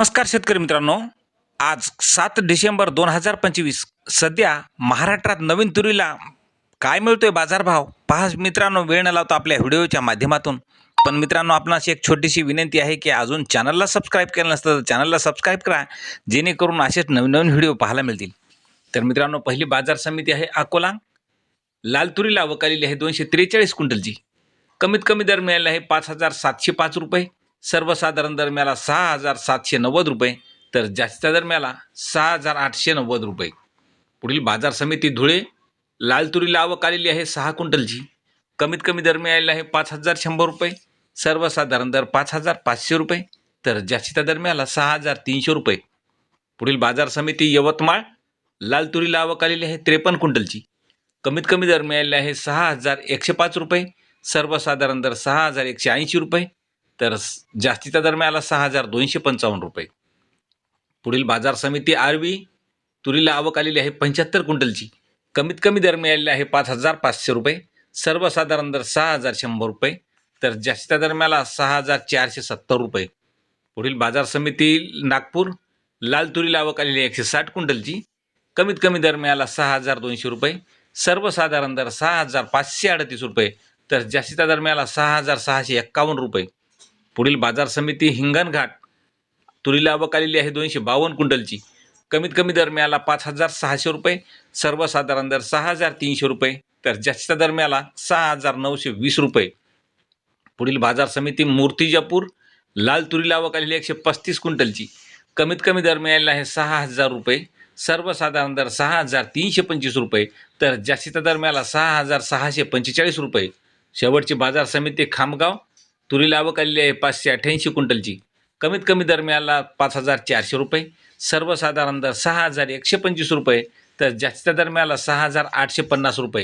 नमस्कार शेतकरी मित्रांनो. आज सात डिसेंबर दोन हजार पंचवीस सध्या महाराष्ट्रात नवीन तुरीला काय मिळतोय बाजारभाव? पहा मित्रांनो वेळ न लावता आपल्या व्हिडिओच्या माध्यमातून. पण मित्रांनो आपणास एक छोटीशी विनंती आहे की अजून चॅनलला सबस्क्राईब केलं नसतं तर चॅनलला सबस्क्राईब करा जेणेकरून असेच नवीन नवीन व्हिडिओ पाहायला मिळतील. तर मित्रांनो पहिली बाजार समिती आहे अकोला. लाल तुरीला वकालेली आहे दोनशे त्रेचाळीस क्विंटलची. कमीत कमी दर मिळाला आहे पाच हजार सातशे पाच रुपये. सर्वसाधारण दरम्याला सहा हजार सातशे नव्वद रुपये तर जास्तीचा दरम्याला सहा हजार आठशे नव्वद रुपये. पुढील बाजार समिती धुळे लाल तुरीला आवक आलेली आहे सहा क्विंटलची. कमीत कमी दर मिळालेला आहे पाच हजार शंभर रुपये. सर्वसाधारण दर पाच हजार पाचशे रुपये तर जास्तीचा दर मिळाला सहा हजार तीनशे रुपये. पुढील बाजार समिती यवतमाळ लाल तुरीला आवक आलेली आहे त्रेपन्न क्विंटलची. कमीत कमी दर मिळालेला आहे सहा हजार एकशे पाच रुपये. सर्वसाधारण दर सहा हजार एकशे ऐंशी रुपये. तर जास्तीचा दर मिळाला सहा हजार दोनशे पंचावन्न रुपये. पुढील बाजार समिती आरवी तुरीला आवक आलेली आहे पंच्याहत्तर क्विंटलची. कमीत कमी दर मिळालेला आहे पाच हजार पाचशे रुपये. सर्वसाधारण दर सहा हजार शंभर रुपये. तर जास्तीचा दर मिळाला सहा हजार चारशे सत्तर रुपये. पुढील बाजार समिती नागपूर लाल तुरीला आवक आलेली आहे एकशे साठ क्विंटलची. कमीत कमी दर मिळाला सहा हजार दोनशे रुपये. सर्वसाधारण दर सहा हजार पाचशे अडतीस रुपये. तर जास्तीचा दर मिळाला सहा हजार सहाशे एक्कावन्न रुपये. पुढील बाजार समिती हिंगणघाट तुरीला आवक आलेली आहे दोनशे बावन्न क्विंटलची. कमीत कमी दर मिळाला पाच हजार सहाशे रुपये सर्वसाधारण दर सहा हजार तीनशे रुपये तर जास्त दर मिळाला सहा हजार नऊशे वीस रुपये. पुढील बाजार समिती मूर्तिजापूर लाल तुरीला आवक आलेली एकशे पस्तीस क्विंटलची. कमीत कमी दर मिळालेला आहे सहा हजार रुपये सर्वसाधारण दर सहा हजार तीनशे पंचवीस रुपये तर जास्तीचा दर मिळाला सहा हजार सहाशे पंचेचाळीस रुपये. शेवटची बाजार समिती खामगाव तुरीला आवक आलेली आहे पाचशे अठ्ठ्याऐंशी क्विंटलची. कमीत कमी दर मिळाला पाच हजार चारशे रुपये. सर्वसाधारण दर सहा हजार एकशे पंचवीस रुपये. तर जास्त दर मिळाला सहा हजार आठशे पन्नास रुपये.